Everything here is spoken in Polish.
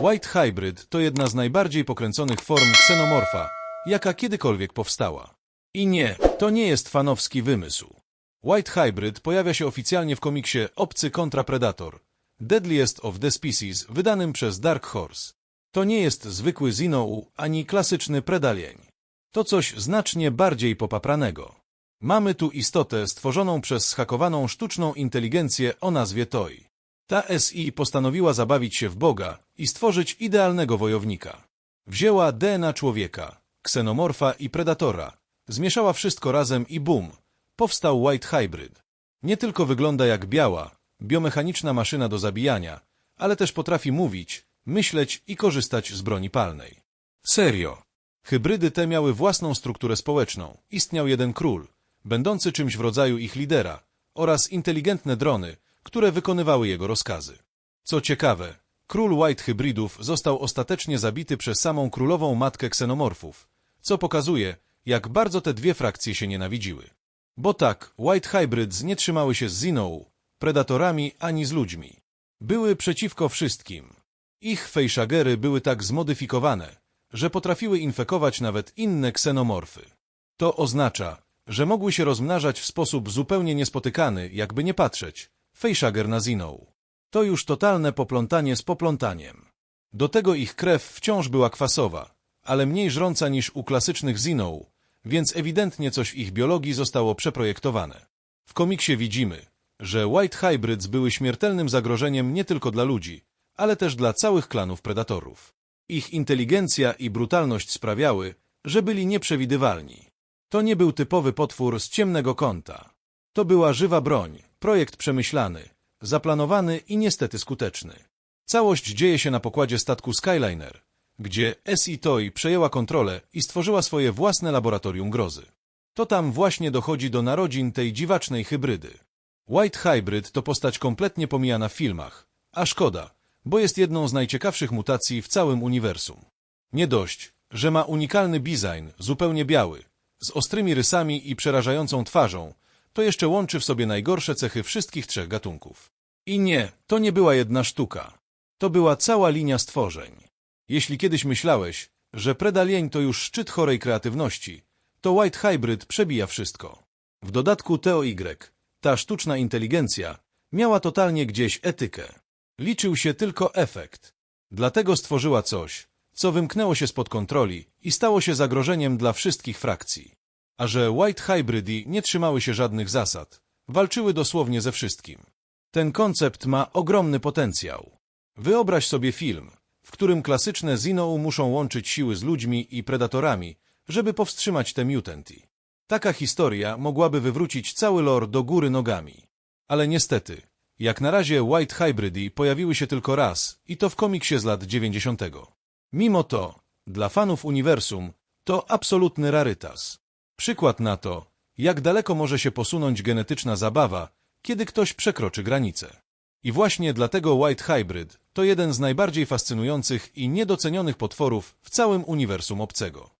White Hybrid to jedna z najbardziej pokręconych form ksenomorfa, jaka kiedykolwiek powstała. I nie, to nie jest fanowski wymysł. White Hybrid pojawia się oficjalnie w komiksie Obcy kontra Predator, Deadliest of the Species, wydanym przez Dark Horse. To nie jest zwykły Zinou ani klasyczny Predalień. To coś znacznie bardziej popapranego. Mamy tu istotę stworzoną przez schakowaną sztuczną inteligencję o nazwie Toy. Ta SI postanowiła zabawić się w Boga i stworzyć idealnego wojownika. Wzięła DNA człowieka, ksenomorfa i predatora, zmieszała wszystko razem i bum, powstał White Hybrid. Nie tylko wygląda jak biała, biomechaniczna maszyna do zabijania, ale też potrafi mówić, myśleć i korzystać z broni palnej. Serio. Hybrydy te miały własną strukturę społeczną. Istniał jeden król, będący czymś w rodzaju ich lidera, oraz inteligentne drony, które wykonywały jego rozkazy. Co ciekawe, król White Hybrydów został ostatecznie zabity przez samą królową matkę ksenomorfów, co pokazuje, jak bardzo te dwie frakcje się nienawidziły. Bo tak, White Hybrids nie trzymały się z Zinou, predatorami ani z ludźmi. Były przeciwko wszystkim. Ich fejszagery były tak zmodyfikowane, że potrafiły infekować nawet inne ksenomorfy. To oznacza, że mogły się rozmnażać w sposób zupełnie niespotykany, jakby nie patrzeć. Fejszager na Zinou. To już totalne poplątanie z poplątaniem. Do tego ich krew wciąż była kwasowa, ale mniej żrąca niż u klasycznych Zinou, więc ewidentnie coś w ich biologii zostało przeprojektowane. W komiksie widzimy, że White Hybrids były śmiertelnym zagrożeniem nie tylko dla ludzi, ale też dla całych klanów predatorów. Ich inteligencja i brutalność sprawiały, że byli nieprzewidywalni. To nie był typowy potwór z ciemnego kąta. To była żywa broń, projekt przemyślany, zaplanowany i niestety skuteczny. Całość dzieje się na pokładzie statku Skyliner, gdzie S.I. Toy przejęła kontrolę i stworzyła swoje własne laboratorium grozy. To tam właśnie dochodzi do narodzin tej dziwacznej hybrydy. White Hybrid to postać kompletnie pomijana w filmach, a szkoda, bo jest jedną z najciekawszych mutacji w całym uniwersum. Nie dość, że ma unikalny design, zupełnie biały, z ostrymi rysami i przerażającą twarzą, to jeszcze łączy w sobie najgorsze cechy wszystkich trzech gatunków. I nie, to nie była jedna sztuka. To była cała linia stworzeń. Jeśli kiedyś myślałeś, że Predalień to już szczyt chorej kreatywności, to White Hybrid przebija wszystko. W dodatku TOY, ta sztuczna inteligencja, miała totalnie gdzieś etykę. Liczył się tylko efekt. Dlatego stworzyła coś, co wymknęło się spod kontroli i stało się zagrożeniem dla wszystkich frakcji. A że White Hybridy nie trzymały się żadnych zasad, walczyły dosłownie ze wszystkim. Ten koncept ma ogromny potencjał. Wyobraź sobie film, w którym klasyczne Zinou muszą łączyć siły z ludźmi i predatorami, żeby powstrzymać te mutanty. Taka historia mogłaby wywrócić cały lore do góry nogami. Ale niestety, jak na razie White Hybridy pojawiły się tylko raz i to w komiksie z lat 90. Mimo to, dla fanów uniwersum, to absolutny rarytas. Przykład na to, jak daleko może się posunąć genetyczna zabawa, kiedy ktoś przekroczy granicę. I właśnie dlatego White Hybrid to jeden z najbardziej fascynujących i niedocenionych potworów w całym uniwersum obcego.